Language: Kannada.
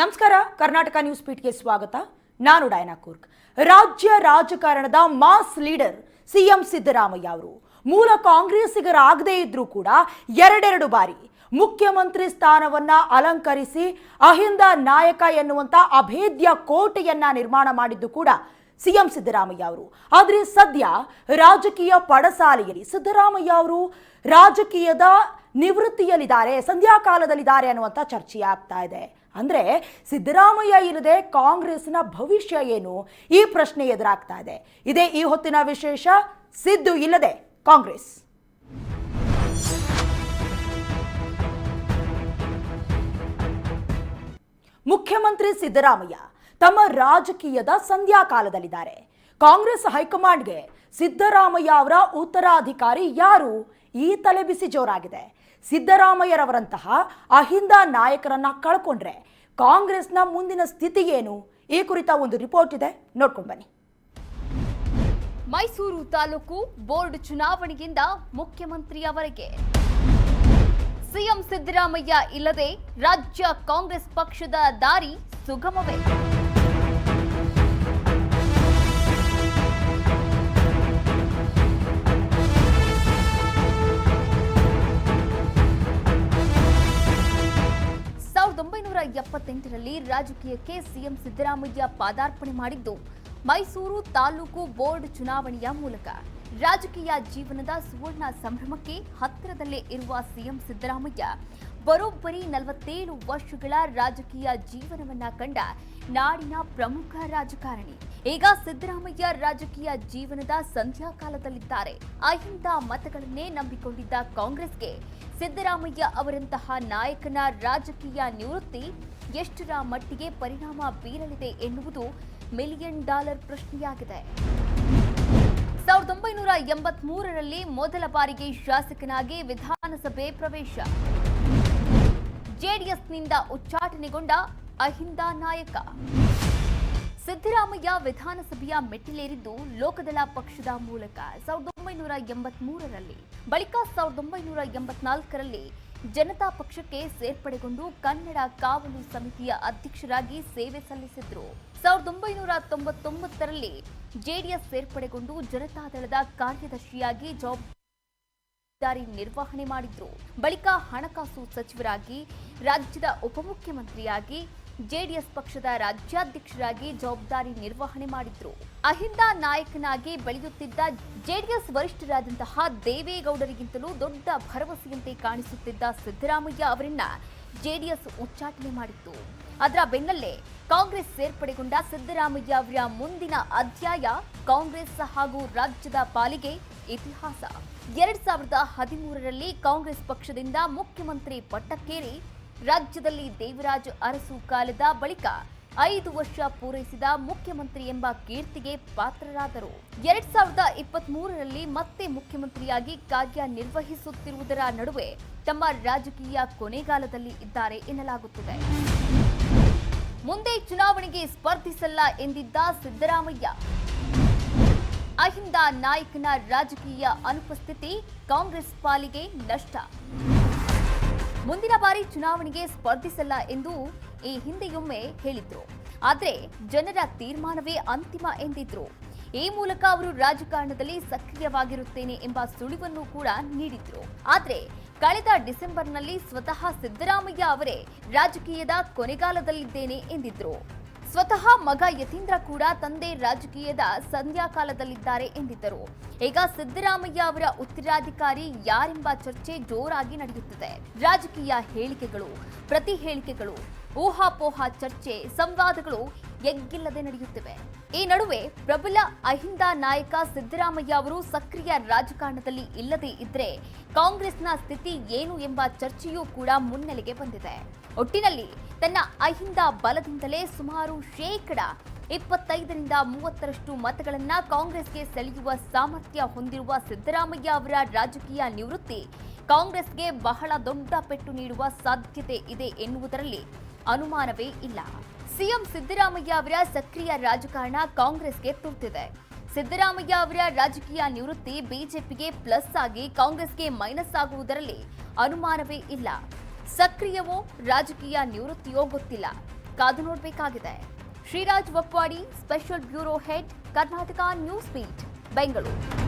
ನಮಸ್ಕಾರ, ಕರ್ನಾಟಕ ನ್ಯೂಸ್ ಪೀಟ್ಗೆ ಸ್ವಾಗತ. ನಾನು ಡಯನಾ ಕೂರ್ಗ್ ರಾಜ್ಯ ರಾಜಕಾರಣದ ಮಾಸ್ ಲೀಡರ್ ಸಿಎಂ ಸಿದ್ದರಾಮಯ್ಯ ಅವರು. ಮೂಲ ಕಾಂಗ್ರೆಸ್ಸಿಗರಾಗದೇ ಇದ್ರೂ ಕೂಡ ಎರಡೆರಡು ಬಾರಿ ಮುಖ್ಯಮಂತ್ರಿ ಸ್ಥಾನವನ್ನ ಅಲಂಕರಿಸಿ ಅಹಿಂದ ನಾಯಕ ಎನ್ನುವಂಥ ಅಭೇದ್ಯ ಕೋಟೆಯನ್ನ ನಿರ್ಮಾಣ ಮಾಡಿದ್ದು ಕೂಡ ಸಿಎಂ ಸಿದ್ದರಾಮಯ್ಯ ಅವರು. ಆದರೆ ಸದ್ಯ ರಾಜಕೀಯ ಪಡಸಾಲೆಯಲ್ಲಿ ಸಿದ್ದರಾಮಯ್ಯ ಅವರು ರಾಜಕೀಯದ ನಿವೃತ್ತಿಯಲ್ಲಿದ್ದಾರೆ, ಸಂಧ್ಯಾಕಾಲದಲ್ಲಿದ್ದಾರೆ ಅನ್ನುವಂಥ ಚರ್ಚೆ ಆಗ್ತಾ ಇದೆ. ಅಂದ್ರೆ ಸಿದ್ದರಾಮಯ್ಯ ಇಲ್ಲದೆ ಕಾಂಗ್ರೆಸ್ನ ಭವಿಷ್ಯ ಏನು? ಈ ಪ್ರಶ್ನೆ ಎದುರಾಗ್ತಾ ಇದೆ. ಇದೇ ಈ ಹೊತ್ತಿನ ವಿಶೇಷ, ಸಿದ್ದು ಇಲ್ಲದೆ ಕಾಂಗ್ರೆಸ್. ಮುಖ್ಯಮಂತ್ರಿ ಸಿದ್ದರಾಮಯ್ಯ ತಮ್ಮ ರಾಜಕೀಯದ ಸಂಧ್ಯಾಕಾಲದಲ್ಲಿದ್ದಾರೆ ಕಾಂಗ್ರೆಸ್ ಹೈಕಮಾಂಡ್ಗೆ ಸಿದ್ದರಾಮಯ್ಯ ಅವರ ಉತ್ತರಾಧಿಕಾರಿ ಯಾರು? ಈ ತಲೆಬಿಸಿ ಜೋರಾಗಿದೆ. ಸಿದ್ದರಾಮಯ್ಯರವರಂತಹ ಅಹಿಂದ ನಾಯಕರನ್ನ ಕಳ್ಕೊಂಡ್ರೆ ಕಾಂಗ್ರೆಸ್ನ ಮುಂದಿನ ಸ್ಥಿತಿ ಏನು? ಈ ಕುರಿತ ಒಂದು ರಿಪೋರ್ಟ್ ಇದೆ. ನೋಡ್ಕೊಂಡು ಬನ್ನಿ. ಮೈಸೂರು ತಾಲೂಕು ಬೋರ್ಡ್ ಚುನಾವಣೆಯಿಂದ ಮುಖ್ಯಮಂತ್ರಿಯವರೆಗೆ. ಸಿಎಂ ಸಿದ್ದರಾಮಯ್ಯ ಇಲ್ಲದೆ ರಾಜ್ಯ ಕಾಂಗ್ರೆಸ್ ಪಕ್ಷದ ದಾರಿ ಸುಗಮವೇ? ಒಂಬೈನೂರ ಎಪ್ಪತ್ತೆಂಟರಲ್ಲಿ ರಾಜಕೀಯಕ್ಕೆ ಸಿಎಂ ಸಿದ್ದರಾಮಯ್ಯ ಪಾದಾರ್ಪಣೆ ಮಾಡಿದ್ದು, ಮೈಸೂರು ತಾಲೂಕು ಬೋರ್ಡ್ ಚುನಾವಣೆಯ ಮೂಲಕ. ರಾಜಕೀಯ ಜೀವನದ ಸುವರ್ಣ ಸಂಭ್ರಮಕ್ಕೆ ಹತ್ತಿರದಲ್ಲೇ ಇರುವ ಸಿಎಂ ಸಿದ್ದರಾಮಯ್ಯ ಬರೋಬ್ಬರಿ ನಲವತ್ತೇಳು ವರ್ಷಗಳ ರಾಜಕೀಯ ಜೀವನವನ್ನ ಕಂಡ ನಾಡಿನ ಪ್ರಮುಖ ರಾಜಕಾರಣಿ. ಈಗ ಸಿದ್ದರಾಮಯ್ಯ ರಾಜಕೀಯ ಜೀವನದ ಸಂಧ್ಯಾಕಾಲದಲ್ಲಿದ್ದಾರೆ. ಅಹಿಂದ ಮತಗಳನ್ನೇ ನಂಬಿಕೊಂಡಿದ್ದ ಕಾಂಗ್ರೆಸ್ಗೆ ಸಿದ್ದರಾಮಯ್ಯ ಅವರಂತಹ ನಾಯಕನ ರಾಜಕೀಯ ನಿವೃತ್ತಿ ಎಷ್ಟರ ಮಟ್ಟಿಗೆ ಪರಿಣಾಮ ಬೀರಲಿದೆ ಎನ್ನುವುದು ಮಿಲಿಯನ್ ಡಾಲರ್ ಪ್ರಶ್ನೆಯಾಗಿದೆ. ಸಾವಿರದ ಒಂಬೈನೂರ ಎಂಬತ್ಮೂರರಲ್ಲಿ ಮೊದಲ ಬಾರಿಗೆ ಶಾಸಕನಾಗಿ ವಿಧಾನಸಭೆ ಪ್ರವೇಶ. ಜೆಡಿಎಸ್ನಿಂದ ಉಚ್ಚಾಟನೆಗೊಂಡ ಅಹಿಂದ ನಾಯಕ. ಸಿದ್ದರಾಮಯ್ಯ ವಿಧಾನಸಭೆಯ ಮೆಟ್ಟಿಲೇರಿದ್ದು ಲೋಕದಳ ಪಕ್ಷದ ಮೂಲಕ ಸಾವಿರದ ಒಂಬೈನೂರ ಎಂಬತ್ ಮೂರರಲ್ಲಿ ಬಳಿಕ ಸಾವಿರದ ಒಂಬೈನೂರ ಎಂಬತ್ನಾಲ್ಕರಲ್ಲಿ ಜನತಾ ಪಕ್ಷಕ್ಕೆ ಸೇರ್ಪಡೆಗೊಂಡು ಕನ್ನಡ ಕಾವಲು ಸಮಿತಿಯ ಅಧ್ಯಕ್ಷರಾಗಿ ಸೇವೆ ಸಲ್ಲಿಸಿದ್ರು. ಸಾವಿರದ ಒಂಬೈನೂರ ತೊಂಬತ್ತೊಂಬತ್ತರಲ್ಲಿ ಜೆಡಿಎಸ್ ಸೇರ್ಪಡೆಗೊಂಡು ಜನತಾದಳದ ಕಾರ್ಯದರ್ಶಿಯಾಗಿ ಜವಾಬ್ದಾರಿ ಜವಾಬ್ದಾರಿ ನಿರ್ವಹಣೆ ಮಾಡಿದ್ರು. ಬಳಿಕ ಹಣಕಾಸು ಸಚಿವರಾಗಿ, ರಾಜ್ಯದ ಉಪಮುಖ್ಯಮಂತ್ರಿಯಾಗಿ, ಜೆಡಿಎಸ್ ಪಕ್ಷದ ರಾಜ್ಯಾಧ್ಯಕ್ಷರಾಗಿ ಜವಾಬ್ದಾರಿ ನಿರ್ವಹಣೆ ಮಾಡಿದ್ರು. ಅಹಿಂದ ನಾಯಕನಾಗಿ ಬೆಳೆಯುತ್ತಿದ್ದ ಜೆಡಿಎಸ್ ವರಿಷ್ಠರಾದಂತಹ ದೇವೇಗೌಡರಿಗಿಂತಲೂ ದೊಡ್ಡ ಭರವಸೆಯಂತೆ ಕಾಣಿಸುತ್ತಿದ್ದ ಸಿದ್ದರಾಮಯ್ಯ ಅವರನ್ನ ಜೆಡಿಎಸ್ ಉಚ್ಚಾಟನೆ ಮಾಡಿತ್ತು. ಅದರ ಬೆನ್ನಲ್ಲೇ ಕಾಂಗ್ರೆಸ್ ಸೇರ್ಪಡೆಗೊಂಡ ಸಿದ್ದರಾಮಯ್ಯ ಅವರ ಮುಂದಿನ ಅಧ್ಯಾಯ ಕಾಂಗ್ರೆಸ್ ಹಾಗೂ ರಾಜ್ಯದ ಪಾಲಿಗೆ ಇತಿಹಾಸ. ಎರಡ್ ಸಾವಿರದ ಹದಿಮೂರರಲ್ಲಿ ಕಾಂಗ್ರೆಸ್ ಪಕ್ಷದಿಂದ ಮುಖ್ಯಮಂತ್ರಿ ಪಟ್ಟಕ್ಕೇರಿ ರಾಜ್ಯದಲ್ಲಿ ದೇವರಾಜ ಅರಸು ಕಾಲದ ಬಳಿಕ ಐದು ವರ್ಷ ಪೂರೈಸಿದ ಮುಖ್ಯಮಂತ್ರಿ ಎಂಬ ಕೀರ್ತಿಗೆ ಪಾತ್ರರಾದರು. ಎರಡ್ ಸಾವಿರದ ಇಪ್ಪತ್ತ್ ಮೂರರಲ್ಲಿ ಮತ್ತೆ ಮುಖ್ಯಮಂತ್ರಿಯಾಗಿ ಕಾರ್ಯನಿರ್ವಹಿಸುತ್ತಿರುವುದರ ನಡುವೆ ತಮ್ಮ ರಾಜಕೀಯ ಕೊನೆಗಾಲದಲ್ಲಿ ಇದ್ದಾರೆ ಎನ್ನಲಾಗುತ್ತಿದೆ. ಮುಂದೆ ಚುನಾವಣೆಗೆ ಸ್ಪರ್ಧಿಸಲ್ಲ ಎಂದಿದ್ದ ಸಿದ್ದರಾಮಯ್ಯ. ಅಹಿಂದ ನಾಯಕನ ರಾಜಕೀಯ ಅನುಪಸ್ಥಿತಿ ಕಾಂಗ್ರೆಸ್ ಪಾಲಿಗೆ ನಷ್ಟ. ಮುಂದಿನ ಬಾರಿ ಚುನಾವಣೆಗೆ ಸ್ಪರ್ಧಿಸಲ್ಲ ಎಂದು ಈ ಹಿಂದೆಯೊಮ್ಮೆ ಹೇಳಿದ್ರು. ಆದರೆ ಜನರ ತೀರ್ಮಾನವೇ ಅಂತಿಮ ಎಂದಿದ್ರು. ಈ ಮೂಲಕ ಅವರು ರಾಜಕಾರಣದಲ್ಲಿ ಸಕ್ರಿಯವಾಗಿರುತ್ತೇನೆ ಎಂಬ ಸುಳಿವನ್ನು ಕೂಡ ನೀಡಿದ್ರು. ಆದ್ರೆ ಕಳೆದ ಡಿಸೆಂಬರ್ನಲ್ಲಿ ಸ್ವತಃ ಸಿದ್ದರಾಮಯ್ಯ ಅವರೇ ರಾಜಕೀಯದ ಕೊನೆಗಾಲದಲ್ಲಿದ್ದೇನೆ ಎಂದಿದ್ರು. ಸ್ವತಃ ಮಗ ಯತೀಂದ್ರ ಕೂಡ ತಂದೆ ರಾಜಕೀಯದ ಸಂಧ್ಯಾಕಾಲದಲ್ಲಿದ್ದಾರೆ ಎಂದಿದ್ದರು. ಈಗ ಸಿದ್ದರಾಮಯ್ಯ ಅವರ ಉತ್ತರಾಧಿಕಾರಿ ಯಾರೆಂಬ ಚರ್ಚೆ ಜೋರಾಗಿ ನಡೆಯುತ್ತಿದೆ. ರಾಜಕೀಯ ಹೇಳಿಕೆಗಳು, ಪ್ರತಿ ಹೇಳಿಕೆಗಳು ಊಹಾಪೋಹ ಚರ್ಚೆ, ಸಂವಾದಗಳು ಎಗ್ಗಿಲ್ಲದೆ ನಡೆಯುತ್ತಿವೆ. ಈ ನಡುವೆ ಪ್ರಬಲ ಅಹಿಂದ ನಾಯಕ ಸಿದ್ದರಾಮಯ್ಯ ಅವರು ಸಕ್ರಿಯ ರಾಜಕಾರಣದಲ್ಲಿ ಇಲ್ಲದೆ ಇದ್ರೆ ಕಾಂಗ್ರೆಸ್ನ ಸ್ಥಿತಿ ಏನು ಎಂಬ ಚರ್ಚೆಯೂ ಕೂಡ ಮುನ್ನೆಲೆಗೆ ಬಂದಿದೆ. ಒಟ್ಟಿನಲ್ಲಿ ತನ್ನ ಅಹಿಂದ ಬಲದಿಂದಲೇ ಸುಮಾರು ಶೇಕಡ ಇಪ್ಪತ್ತೈದರಿಂದ ಮೂವತ್ತರಷ್ಟು ಮತಗಳನ್ನ ಕಾಂಗ್ರೆಸ್ಗೆ ಸೆಳೆಯುವ ಸಾಮರ್ಥ್ಯ ಹೊಂದಿರುವ ಸಿದ್ದರಾಮಯ್ಯ ಅವರ ರಾಜಕೀಯ ನಿವೃತ್ತಿ ಕಾಂಗ್ರೆಸ್ಗೆ ಬಹಳ ದೊಡ್ಡ ಪೆಟ್ಟು ನೀಡುವ ಸಾಧ್ಯತೆ ಇದೆ ಎನ್ನುವುದರಲ್ಲಿ ಅನುಮಾನವೇ ಇಲ್ಲ. ಸಿಎಂ ಸಿದ್ದರಾಮಯ್ಯ ಅವರ ಸಕ್ರಿಯ ರಾಜಕಾರಣ ಕಾಂಗ್ರೆಸ್ಗೆ ತುರ್ತಿದೆ. ಸಿದ್ದರಾಮಯ್ಯ ಅವರ ರಾಜಕೀಯ ನಿವೃತ್ತಿ ಬಿಜೆಪಿಗೆ ಪ್ಲಸ್ ಆಗಿ ಕಾಂಗ್ರೆಸ್ಗೆ ಮೈನಸ್ ಆಗುವುದರಲ್ಲಿ ಅನುಮಾನವೇ ಇಲ್ಲ. ಸಕ್ರಿಯವೋ ರಾಜಕೀಯ ನಿವೃತ್ತಿಯೋ ಗೊತ್ತಿಲ್ಲ. ಕಾದು ನೋಡಬೇಕಾಗಿದೆ. Shriraj Vapwadi special bureau head, Karnataka news beat Bengaluru.